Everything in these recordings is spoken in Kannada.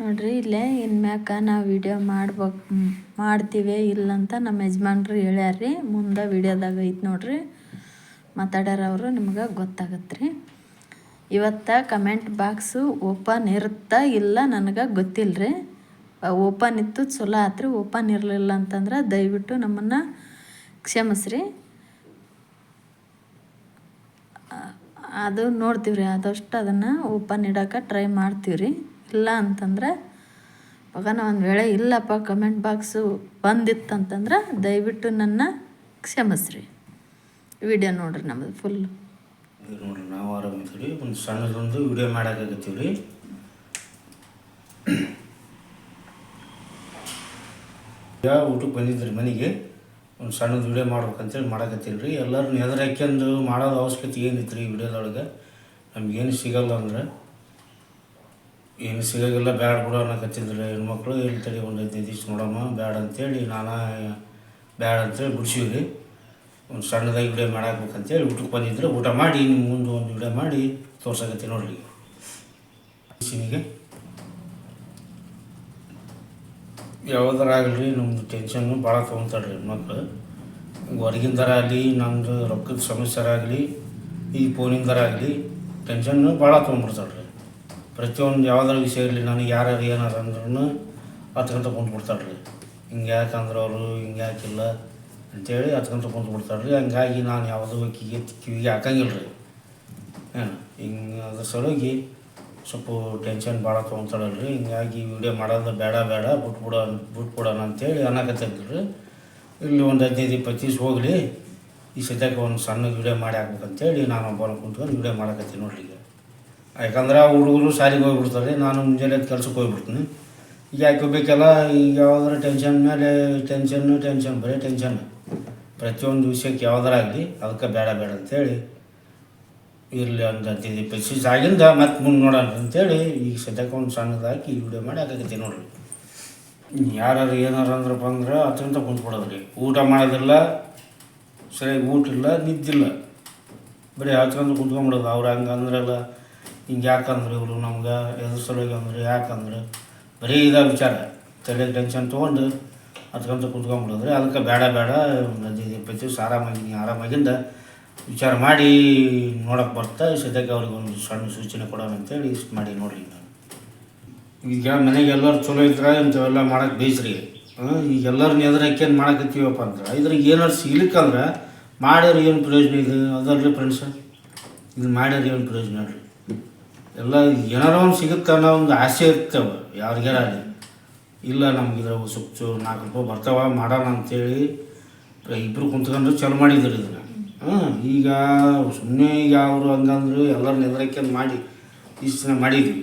ನೋಡ್ರಿ, ಇಲ್ಲೇ ಇನ್ಮ್ಯಾಕ ನಾವು ವಿಡಿಯೋ ಮಾಡ್ಬೇಕು, ಮಾಡ್ತೀವಿ, ಇಲ್ಲಂತ ನಮ್ಮ ಯಜಮಾನ್ರು ಹೇಳ್ಯಾರ್ರಿ. ಮುಂದೆ ವಿಡಿಯೋದಾಗ ಐತೆ ನೋಡ್ರಿ. ಮಾತಾಡ್ಯಾರ ಅವರು, ನಿಮ್ಗೆ ಗೊತ್ತಾಗತ್ತೆ ರೀ ಇವತ್ತು ಕಮೆಂಟ್ ಬಾಕ್ಸು ಓಪನ್ ಇರುತ್ತಾ ಇಲ್ಲ ನನಗೆ ಗೊತ್ತಿಲ್ಲ ರೀ ಓಪನ್ ಇತ್ತು, ಚಲೋ ಆತ್ರಿ. ಓಪನ್ ಇರಲಿಲ್ಲ ಅಂತಂದ್ರೆ ದಯವಿಟ್ಟು ನಮ್ಮನ್ನು ಕ್ಷಮಿಸ್ರಿ. ಅದು ನೋಡ್ತೀವಿ ರೀ ಆದಷ್ಟು ಅದನ್ನು ಓಪನ್ ಇಡೋಕೆ ಟ್ರೈ ಮಾಡ್ತೀವಿ ರೀ ಇಲ್ಲ ಅಂತಂದ್ರೆ ಇವಾಗ ಒಂದು ವೇಳೆ ಇಲ್ಲಪ್ಪ ಕಮೆಂಟ್ ಬಾಕ್ಸು ಬಂದಿತ್ತಂತಂದ್ರೆ ದಯವಿಟ್ಟು ನನ್ನ ಕ್ಷಮಿಸ್ರಿ. ವಿಡಿಯೋ ನೋಡ್ರಿ ನಮ್ಮದು ಫುಲ್ ನೋಡ್ರಿ, ನಾವು ಆರಾಮಿದ್ದೀವಿ ಒಂದು ಸಣ್ಣದೊಂದು ವಿಡಿಯೋ ಮಾಡೋಕ್ಕಾಗತ್ತೀವಿ ರೀ ಯಾವ ಊಟಕ್ಕೆ ಬಂದಿದ್ರಿ ಮನೆಗೆ, ಒಂದು ಸಣ್ಣದು ವಿಡಿಯೋ ಮಾಡ್ಬೇಕಂತೇಳಿ ಮಾಡಾಕತ್ತೀವಿ ರೀ ಎಲ್ಲರೂ ಎದುರು ಹಾಕ್ಯಂದು ಮಾಡೋದು ಅವಶ್ಯಕತೆ ಏನಿತ್ತು ರೀ ವಿಡಿಯೋದೊಳಗೆ? ನಮ್ಗೇನು ಸಿಗಲ್ಲ ಅಂದ್ರೆ. ಏನು ಸಿಗೋಗಿಲ್ಲ ಬ್ಯಾಡ ಬಿಡು ಅನ್ನಕತ್ತಿದ್ರು ಹೆಣ್ಮಕ್ಳು ಇಲ್ಲಿ ತಡಿ ಒಂದು ದಿವ್ಸ ನೋಡಮ್ಮ, ಬ್ಯಾಡ ಅಂತೇಳಿ ನಾನು ಬ್ಯಾಡ ಅಂತೇಳಿ ಬಿಡ್ಸೀವಿ ರೀ ಒಂದು ಸಣ್ಣದಾಗಿ ವಿಡಿಯೋ ಮಾಡಾಕ್ಬೇಕಂತೇಳಿ ಊಟಕ್ಕೆ ಬಂದಿದ್ರೆ. ಊಟ ಮಾಡಿ ನಿಮ್ಮ ಮುಂದೆ ಒಂದು ಗಿಡ ಮಾಡಿ ತೋರ್ಸಕತ್ತಿ ನೋಡ್ರಿ. ಸಿನಿಗೆ ಯಾವ್ದಾರ ಆಗಲಿ ನಮ್ಮದು ಟೆನ್ಷನ್ನು ಭಾಳ ತೊಗೊತಾರೆ ರೀ ಮಕ್ಕಳು ಹೊರಗಿಂದರ ಆಗಲಿ ನಮ್ಮದು ರೊಕ್ಕದ ಸಮಸ್ಯೆ ಆಗಲಿ ಈ ಫೋನಿಂದರ ಆಗಲಿ ಟೆನ್ಷನ್ನು ಭಾಳ ತೊಗೊಂಡ್ಬಿಡ್ತಾಳೆ ರೀ ಪ್ರತಿಯೊಂದು ಯಾವ್ದಾರ ವಿಷಯ ಇರಲಿ ನನಗೆ ಯಾರು ಏನಾರ ಅಂದ್ರೂ ಹತ್ಕೊಂತ ಕುಂತ್ಬಿಡ್ತಾಳೆ ರೀ ಹಿಂಗೆ ಯಾಕೆ ಅಂದ್ರೆ ಅವರು, ಹಿಂಗೆ ಯಾಕಿಲ್ಲ ಅಂತೇಳಿ ಹತ್ಕೊಂತ ಕುಂತ್ಬಿಡ್ತಾಳೆ ರೀ ಹಂಗಾಗಿ ನಾನು ಯಾವುದೋ ಕಿವಿಗೆ ಕಿವಿಗೆ ಹಾಕಂಗಿಲ್ಲ ರೀ ಏನು ಹಿಂಗೆ ಅದ್ರ ಸಲುವಾಗಿ ಸ್ವಲ್ಪ ಟೆನ್ಷನ್ ಭಾಳ ತೊಗೊತಾಳಲ್ಲ ರೀ ಹಿಂಗಾಗಿ ವಿಡಿಯೋ ಮಾಡೋದು ಬೇಡ ಬೇಡ, ಬಿಟ್ಬಿಡ, ಬಿಟ್ಬಿಡೋಣ ಅಂತೇಳಿ ಅನ್ನಕತ್ತಿದ್ರು. ರೀ ಇಲ್ಲಿ ಒಂದು ಹದಿನೈದು, ಇಪ್ಪತ್ತು ದಿವ್ಸ ಹೋಗಲಿ, ಈ ಸದ್ಯಕ್ಕೆ ಒಂದು ಸಣ್ಣ ವಿಡಿಯೋ ಮಾಡಿ ಹಾಕ್ಬೇಕಂತೇಳಿ ನಾನು ಒಬ್ಬನ ಕುಂತ್ಕೊಂಡು ವಿಡಿಯೋ ಮಾಡಕತ್ತೀನಿ ನೋಡ್ರಿ ಯಾಕಂದ್ರೆ ಆ ಹುಡುಗರು ಶಾಲೆಗೆ ಹೋಗ್ಬಿಡ್ತಾರೆ, ನಾನು ಮುಂಜಾನೆ ಕೆಲ್ಸಕ್ಕೆ ಹೋಗ್ಬಿಡ್ತೀನಿ. ಈಗ ಯಾಕೋಬೇಕಲ್ಲ ಈಗ ಯಾವ್ದಾರ ಟೆನ್ಷನ್ ಮೇಲೆ ಟೆನ್ಷನ್ನು ಟೆನ್ಷನ್ ಬರೀ ಟೆನ್ಷನ್ ಪ್ರತಿಯೊಂದು ವಿಷಯಕ್ಕೆ ಯಾವ್ದಾರ ಆಗಲಿ, ಅದಕ್ಕೆ ಬೇಡ ಬೇಡ ಅಂತೇಳಿ. ಇರಲಿ ಅಂತ ಇಪ್ಪತ್ತು ದಿವಸ ಆಗಿಂದ ಮತ್ತೆ ಮುಂದೆ ನೋಡೋಣ ಅಂತೇಳಿ, ಈಗ ಸದ್ಯಕ್ಕೆ ಒಂದು ಸಣ್ಣದಾಗಿ ಈ ವಿಡಿಯೋ ಮಾಡಿ ಹಾಕಕತ್ತೀನಿ ನೋಡ್ರಿ. ಯಾರು ಏನಾರು ಅಂದ್ರಪ್ಪ ಅಂದ್ರೆ ಅತ್ಯಂತ ಕುಂತ್ಕೊಡೋದ್ರಿ ಊಟ ಮಾಡೋದಿಲ್ಲ, ಸರಿಯಾಗಿ ಊಟ ಇಲ್ಲ, ನಿದ್ದಿಲ್ಲ. ಬರೀ ಹಚ್ಕೊಂಡು ಕುಂತ್ಕೊಂಡ್ಬಿಡೋದು. ಅವ್ರು ಹಂಗೆ ಅಂದ್ರಲ್ಲ ಹಿಂಗೆ ಯಾಕಂದ್ರೆ ಇವರು ನಮ್ಗೆ ಎದ್ರ ಸಲುವಾಗಿ ಅಂದ್ರೆ ಯಾಕಂದ್ರೆ ಬರೀ ಇದ ವಿಚಾರ. ತಲೆ ಟೆನ್ಷನ್ ತೊಗೊಂಡು ಹತ್ಕೊಂತ ಕುತ್ಕೊಂಡ್ಬಿಡಿದ್ರೆ ಅದಕ್ಕೆ ಬೇಡ ಬೇಡ ದಿವಸ ಆರಾಮಾಗಿ, ಆರಾಮಾಗಿಂದ ವಿಚಾರ ಮಾಡಿ ನೋಡಕ್ಕೆ ಬರ್ತಾ ಸದ್ಯಕ್ಕೆ ಅವ್ರಿಗೆ ಒಂದು ಸಣ್ಣ ಸೂಚನೆ ಕೊಡೋಣ ಅಂತೇಳಿ ಇಷ್ಟು ಮಾಡಿ ನೋಡಿರಿ ನಾನು. ಈಗ ಮನೆಗೆ ಎಲ್ಲರೂ ಚಲೋ ಇದ್ರೆ ಇಂಥವೆಲ್ಲ ಮಾಡಕ್ಕೆ ಬೇಯಿಸ್ರಿ ಈಗ ಎಲ್ಲರನ್ನ ಎದುರು ಹಾಕ್ಯಂದು ಮಾಡಕತ್ತೀವಪ್ಪ ಅಂದ್ರೆ ಇದ್ರಾಗ ಏನಾರು ಸಿಗ್ಲಿಕ್ಕಂದ್ರೆ ಮಾಡೋರು ಏನು ಪ್ರಯೋಜನ ಇದು? ಅದರಲ್ಲಿ ಫ್ರೆಂಡ್ಸ್ ಇದು ಮಾಡೋರು ಏನು ಪ್ರಯೋಜನ ರೀ ಎಲ್ಲ ಏನಾರೋ ಒಂದು ಸಿಗುತ್ತೆ ಅನ್ನೋ ಒಂದು ಆಸೆ ಇರ್ತವೆ ಯಾರಿಗಾರಲ್ಲಿ ಇಲ್ಲ, ನಮ್ಗೆ ಇದ್ರಾಗ ಸ್ವಲ್ಪ ನಾಲ್ಕು ರೂಪಾಯಿ ಬರ್ತಾವ, ಮಾಡೋಣ ಅಂತೇಳಿ ಇಬ್ಬರು ಕುಂತ್ಕೊಂಡು ಚಲೋ ಮಾಡಿದ್ರು ಇದನ್ನು. ಹಾಂ, ಈಗ ಸುಮ್ಮನೆ ಈಗ ಅವರು ಹಂಗಂದ್ರು ಎಲ್ಲರನ್ನ ಎದುರಕ್ಕೆಂದು ಮಾಡಿ ಇಷ್ಟು ಮಾಡಿದ್ವಿ.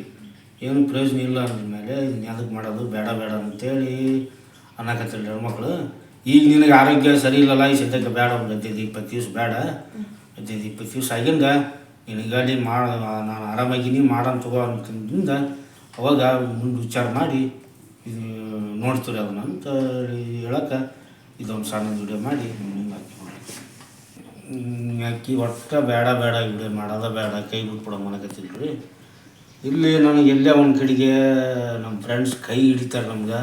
ಏನು ಪ್ರಯೋಜನ ಇಲ್ಲ ಅಂದಮೇಲೆ ಮೇಲೆ ಯಾವ್ದಕ್ಕೆ ಮಾಡೋದು ಬೇಡ ಬೇಡ ಅಂತೇಳಿ ಅನ್ನಕತ್ತಿಲ್ಲ ಹೆಣ್ಮಕ್ಳು, ಈಗ ನಿನಗೆ ಆರೋಗ್ಯ ಸರಿ ಇಲ್ಲಲ್ಲ, ಈ ಸದ್ಯಕ್ಕೆ ಬೇಡ, ಒಂದು ಹದಿನೈದು, ಇಪ್ಪತ್ತು ದಿವ್ಸ ಬೇಡ, ಹದಿನೈದು, ಇಪ್ಪತ್ತು ದಿವ್ಸ ಆಗಿಂದ ನಿನಗಾಗಿ ಮಾಡ, ನಾನು ಆರಾಮಾಗಿನಿ ಮಾಡೋಣ ತಗೋ ಅಂತಂದಿಂದ ಅವಾಗ ಮುಂದೆ ವಿಚಾರ ಮಾಡಿ ಇದು ನೋಡ್ತೀರಿ ಅದನ್ನ ಅಂತ ಹೇಳಕ್ಕೆ ಇದೊಂದು ಸಣ್ಣ ವಿಡಿಯೋ ಮಾಡಿ ನಿಮ್ಗೆ ಹಾಕಿ ಅಕ್ಕಿ ಒಟ್ಟು ಬೇಡ ಬೇಡ ವಿಡಿಯೋ ಮಾಡೋದ ಬೇಡ, ಕೈ ಬಿಟ್ಬಿಡೋ ರೀ ಇಲ್ಲಿ ನನಗೆ ಎಲ್ಲೇ ಒಂದು ಕಡೆಗೆ ನಮ್ಮ ಫ್ರೆಂಡ್ಸ್ ಕೈ ಹಿಡಿತಾರೆ ನಮ್ಗೆ.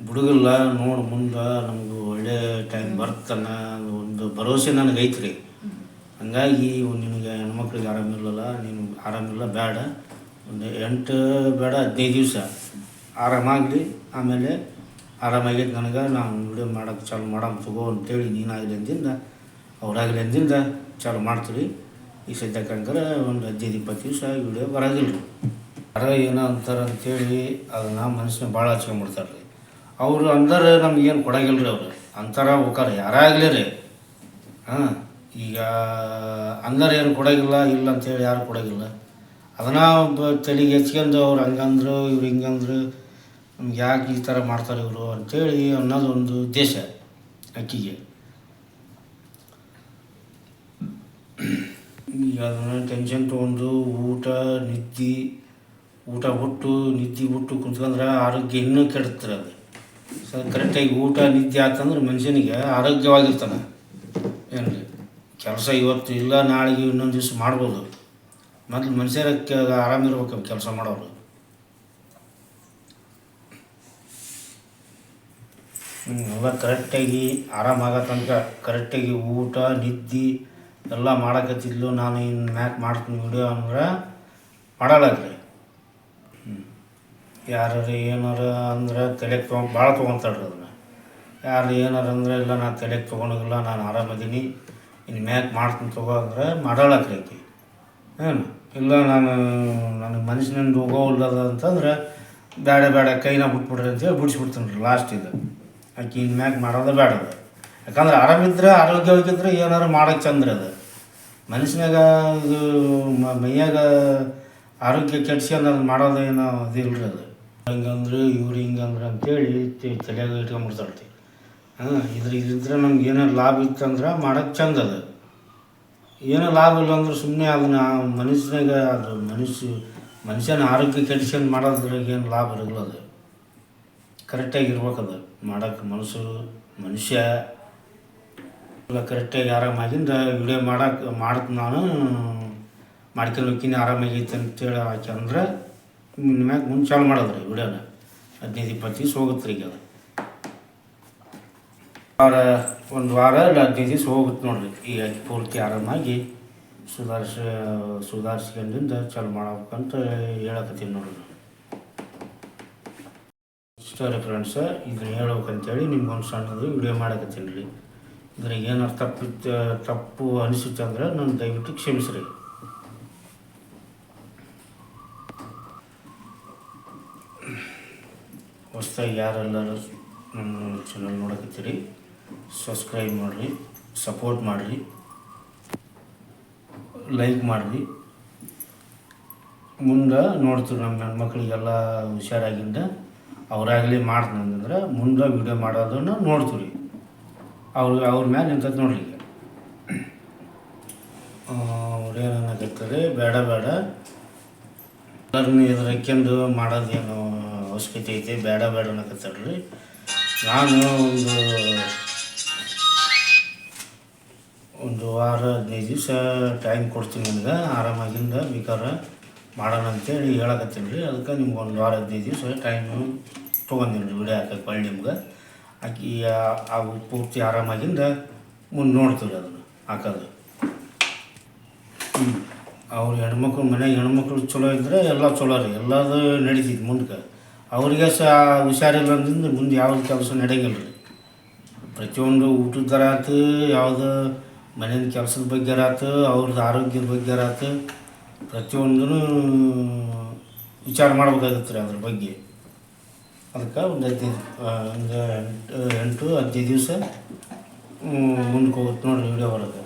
ಬಿಡುಗಲ್ಲ ನೋಡಿ ಮುಂದೆ ನಮಗೂ ಒಳ್ಳೆ ಟೈಮ್ ಬರ್ತಾನೆ ಒಂದು ಭರವಸೆ ನನಗೆ ಐತ್ರಿ ಹಂಗಾಗಿ ನಿನಗೆ ಹೆಣ್ಮಕ್ಳಿಗೆ ಆರಾಮಿರಲಿಲ್ಲ ನೀನು ಆರಾಮಿಲ್ಲ ಬೇಡ. ಒಂದು ಎಂಟು, ಬೇಡ, ಹದಿನೈದು ದಿವಸ ಆರಾಮಾಗಲಿ. ಆಮೇಲೆ ಆರಾಮಾಗೈತೆ ನನಗೆ, ನಾನು ವಿಡಿಯೋ ಮಾಡೋಕೆ ಚಾಲು ಮಾಡೋಣ ತಗೋ ಅಂತೇಳಿ ನೀನಾಗಲಿ ಅಂದಿಂದ, ಅವರಾಗಲಿ ಅಂದಿಂದ ಚಾಲು ಮಾಡ್ತೀವಿ. ಈ ಸದ್ಯಕ್ಕಂಕರ ಒಂದು ಹದಿನೈದು, ಇಪ್ಪತ್ತು ದಿವಸ ವಿಡಿಯೋ ಬರೋದಿಲ್ಲ. ರೀ ಯಾರೋ ಏನೋ ಅಂತಾರೆ ಅಂತೇಳಿ ಅದನ್ನು ಮನಸ್ಸಿನ ಭಾಳ ಹಚ್ಕೊಂಡ್ಬಿಡ್ತಾರೆ ರೀ ಅವರು ಅಂದ್ರೆ ನಮ್ಗೇನು ಕೊಡಂಗಿಲ್ಲ ರೀ ಅವರು. ಅಂತಾರ ಹೋಗಾರ ಯಾರಾಗಲಿ ರೀ. ಹಾಂ. ಈಗ ಅಂದರೆ ಏನು ಕೊಡೋಂಗಿಲ್ಲ, ಇಲ್ಲ ಅಂತೇಳಿ ಯಾರು ಕೊಡೋಂಗಿಲ್ಲ. ಅದನ್ನ ಒಬ್ಬ ತಲೆಗೆ ಹೆಚ್ಕೊಂಡು ಅವ್ರು ಹಂಗಂದ್ರು, ಇವ್ರು ಹಿಂಗಂದ್ರು, ನಮ್ಗೆ ಯಾಕೆ ಈ ಥರ ಮಾಡ್ತಾರೆ ಇವರು ಅಂಥೇಳಿ ಅನ್ನೋದು ಒಂದು ಉದ್ದೇಶ ಅಕ್ಕಿಗೆ. ಈಗ ಅದನ್ನು ಟೆನ್ಷನ್ ತೊಗೊಂಡು ಊಟ, ನಿದ್ದೆ, ಊಟ ಬಿಟ್ಟು, ನಿದ್ದೆ ಬಿಟ್ಟು ಕುಂತ್ಕೊಂಡ್ರೆ ಆರೋಗ್ಯ ಇನ್ನೂ ಕೆಡುತ್ತೆ ಅದು. ಸೊ ಕರೆಕ್ಟಾಗಿ ಊಟ, ನಿದ್ದೆ ಆತಂದ್ರೆ ಮನುಷ್ಯನಿಗೆ ಆರೋಗ್ಯವಾಗಿರ್ತಾನೆ. ಕೆಲಸ ಇವತ್ತು ಇಲ್ಲ, ನಾಳೆಗೆ ಇನ್ನೊಂದು ದಿವಸ ಮಾಡ್ಬೋದು. ಮೊದಲು ಮನುಷ್ಯರ ಆರಾಮಿರ್ಬೇಕು ಕೆಲಸ ಮಾಡೋರು. ಎಲ್ಲ ಕರೆಕ್ಟಾಗಿ ಆರಾಮಾಗೋ ತನಕ ಕರೆಕ್ಟಾಗಿ ಊಟ, ನಿದ್ದೆ ಎಲ್ಲ ಮಾಡಕತ್ತಿದ್ಲು. ನಾನು ಇನ್ನು ಮ್ಯಾಕ್ ಮಾಡ್ತೀನಿ ವಿಡಿಯೋ ಅಂದ್ರೆ ಮಾಡಲ್ಲ ಯಾರು ಏನಾರ ಅಂದ್ರೆ ತಲೆ ತೊಗೊಂಡು ಭಾಳ ತೊಗೊತಾಳ್ರಿ ಅದನ್ನು. ಯಾರು ಏನಾರು ಅಂದ್ರೆ ಇಲ್ಲ, ನಾನು ತಲೆಗೆ ತೊಗೊಂಡಿಲ್ಲ ನಾನು ಆರಾಮದೀನಿ ಇನ್ನು ಮ್ಯಾಕ್ ಮಾಡ್ತೀನಿ ತಗೋ ಅಂದ್ರೆ ಮಾಡಲಾಕ್ರಿ ಆಕಿ ಏನು? ಇಲ್ಲ, ನಾನು, ನನಗೆ ಮನುಷ್ಯನಿಂದ ಹೋಗೋಲ್ಲದ ಅಂತಂದ್ರೆ ಬೇಡ ಬೇಡ ಕೈನ ಬಿಟ್ಬಿಡ್ರಿ ಅಂತೇಳಿ ಬಿಡಿಸ್ಬಿಡ್ತೀನಿ ರೀ ಲಾಸ್ಟ್ ಇದು ಆಕೆ ಇನ್ನು ಮ್ಯಾಕ್ ಮಾಡೋದು ಬೇಡ ಅದು. ಯಾಕಂದ್ರೆ ಆರಾಮಿದ್ರೆ ಆರೋಗ್ಯವಾಗಿದ್ರೆ ಏನಾರು ಮಾಡೋಕ್ಕೆ ಚಂದ್ರ ಅದು. ಮನುಷ್ಯನಾಗ ಇದು ಮೈಯಾಗ ಆರೋಗ್ಯ ಕೆಡ್ಸ್ಕೊಂಡು ಮಾಡೋದು ಏನೋ ರೀ ಅದು. ಹಂಗಂದ್ರೆ, ಇವ್ರು ಹಿಂಗಂದ್ರೆ ಅಂತೇಳಿ ತಲೆಯಾಗ ಇಟ್ಕೊಂಡ್ಬಿಡ್ತಾಳ್ತಿ ಹಾಂ, ಇದ್ರ ಇದ್ರೆ ನಮ್ಗೆ ಏನಾರು ಲಾಭ ಇತ್ತಂದ್ರೆ ಮಾಡೋಕ್ಕೆ ಚಂದ ಅದು. ಏನೋ ಲಾಭ ಇಲ್ಲ ಅಂದ್ರೆ ಸುಮ್ಮನೆ ಅದನ್ನ ಮನುಷ್ಯನಾಗ ಅದು ಮನುಷ್ಯ ಮನುಷ್ಯನ ಆರೋಗ್ಯ ಕೆಡಿಸ್ಕೊಂಡು ಮಾಡೋದ್ರಾಗ ಏನು ಲಾಭ ಇರಲ್ಲ ಅದು. ಕರೆಕ್ಟಾಗಿ ಇರ್ಬೇಕು ಅದು. ಮಾಡೋಕ್ಕೆ ಮನಸ್ಸು, ಮನುಷ್ಯ ಇಲ್ಲ ಕರೆಕ್ಟಾಗಿ ಆರಾಮಾಗಿಂದ ವಿಡಿಯೋ ಮಾಡಕ್ಕೆ ಮಾಡ್ತೀನಿ ನಾನು, ಮಾಡ್ಕೊಂಡು ಹೋಗ್ತೀನಿ, ಆರಾಮಾಗೈತೆ ಅಂತೇಳಿ ಹಾಕಿ ಅಂದ್ರೆ ಮ್ಯಾಗ ಮುಂಚೆ ಚಾಲು ಮಾಡೋದ್ರಿ ವಿಡಿಯೋನ. ಹದಿನೈದು, ಇಪ್ಪತ್ತು ದಿವ್ಸ ಹೋಗುತ್ತೆ ಈಗ ಅದು. ವಾರ, ಒಂದು ವಾರ ಇಲ್ಲ, ಹದಿನೈದು ದಿವಸ ಹೋಗುತ್ತೆ ನೋಡ್ರಿ. ಈ ಪೂರ್ತಿ ಆರಾಮಾಗಿ ಸುಧಾರಿಸ, ಸುಧಾರಿಸ್ಕೊಂಡಿಂದ ಚಾಲು ಮಾಡ್ಬೇಕಂತ ಹೇಳಕತ್ತೀನಿ ನೋಡ್ರಿ ಇಷ್ಟೇ ಫ್ರೆಂಡ್ಸ ಇದನ್ನ ಹೇಳ್ಬೇಕಂತೇಳಿ ನಿಮ್ಗೊಂದು ಸಣ್ಣದು ವಿಡಿಯೋ ಮಾಡಕತ್ತೀನಿ ರೀ. ಇದ್ರಾಗ ಏನಾರು ತಪ್ಪು ತಪ್ಪು ಅನಿಸುತ್ತೆ ಅಂದ್ರೆ ನಾನು ದಯವಿಟ್ಟು ಕ್ಷಮಿಸ್ರಿ. ಹೊಸ್ದಾಗಿ ಯಾರೆಲ್ಲರೂ ನಮ್ಮ ಚಾನಲ್ ನೋಡಕತ್ತೀರಿ? ಸಬ್ಸ್ಕ್ರೈಬ್ ಮಾಡಿರಿ ಸಪೋರ್ಟ್ ಮಾಡಿರಿ ಲೈಕ್ ಮಾಡಿರಿ. ಮುಂದೆ ನೋಡ್ತೀವಿ ನಮ್ಮ ಹೆಣ್ಮಕ್ಳಿಗೆಲ್ಲ ಹುಷಾರಾಗಿಂದ, ಅವರಾಗಲಿ ಮಾಡ್ತೀನಿ ಅಂತಂದ್ರೆ ಮುಂದೆ ವಿಡಿಯೋ ಮಾಡೋದನ್ನು ನೋಡ್ತೀವಿ ಅವ್ರು, ಅವ್ರ ಮ್ಯಾಲೆ ನಿಂತೈತೆ ನೋಡ್ರಿ ಈಗ. ಅವ್ರೇನಾಗತ್ತದೆ ಬೇಡ ಬೇಡ. ಎಲ್ಲರನ್ನ ಎದುರಕ್ಕೆಂದು ಮಾಡೋದೇನು ಅವಶ್ಯಕತೆ ಐತೆ, ಬೇಡ ಬೇಡ ಅನ್ನಕತ್ತಡ್ರಿ ನಾನು ಒಂದು ಒಂದು ವಾರ, ಹದಿನೈದು ದಿವಸ ಟೈಮ್ ಕೊಡ್ತೀನಿ ನಿಮ್ಗೆ. ಆರಾಮಾಗಿಂದ ಬೇಕಾದ್ರೆ ಮಾಡೋಣ ಅಂತೇಳಿ ಹೇಳಕತ್ತೀನಿ ರೀ. ಅದಕ್ಕೆ ನಿಮ್ಗೆ ಒಂದು ವಾರ, ಹದಿನೈದು ದಿವಸ ಟೈಮು ತೊಗೊಂಡಿನಿ ರೀ. ವಿಡಿಯೋ ಹಾಕಕ್ಕೆ ಹೊಳ್ಳಿ ನಿಮ್ಗೆ. ಆಕಿ ಆ ಪೂರ್ತಿ ಆರಾಮಾಗಿಂದ ಮುಂದೆ ನೋಡ್ತೀವಿ ರೀ ಅದನ್ನು ಹಾಕೋದು. ಹ್ಞೂ ಅವ್ರ ಹೆಣ್ಮಕ್ಳು ಮನೆಯಾಗ ಹೆಣ್ಮಕ್ಳು ಚಲೋ ಇದ್ದರೆ ಎಲ್ಲ ಚಲೋ ರೀ. ಎಲ್ಲದು ನಡೀತಿತ್ತು ಮುಂದಕ್ಕೆ ಅವ್ರಿಗೆ ಸಹ ಹುಷಾರಿಲ್ಲ ಅಂತಂದ್ರೆ ಮುಂದೆ ಯಾವ್ದು ಕೆಲಸ ನಡೆಯಂಗಿಲ್ಲ ರೀ. ಪ್ರತಿಯೊಂದು ಊಟದ ಆಯ್ತು ಯಾವುದು ಮನೆಯ ಕೆಲಸದ ಬಗ್ಗೆ ಆತು ಅವ್ರದ್ದು ಆರೋಗ್ಯದ ಬಗ್ಗೆ ಆತು ಪ್ರತಿಯೊಂದೂ ವಿಚಾರ ಮಾಡ್ಬೇಕಾಗತ್ತೆ ರೀ ಅದ್ರ ಬಗ್ಗೆ. ಅದಕ್ಕೆ ಒಂದು ಹದಿನೈದು ಒಂದು ಎಂಟು ಎಂಟು, ಹದಿನೈದು ದಿವಸ ಮುಂದಕ್ಕೆ ಹೋಗುತ್ತೆ ನೋಡಿರಿ ವಿಡಿಯೋ ಹೊರಗೆ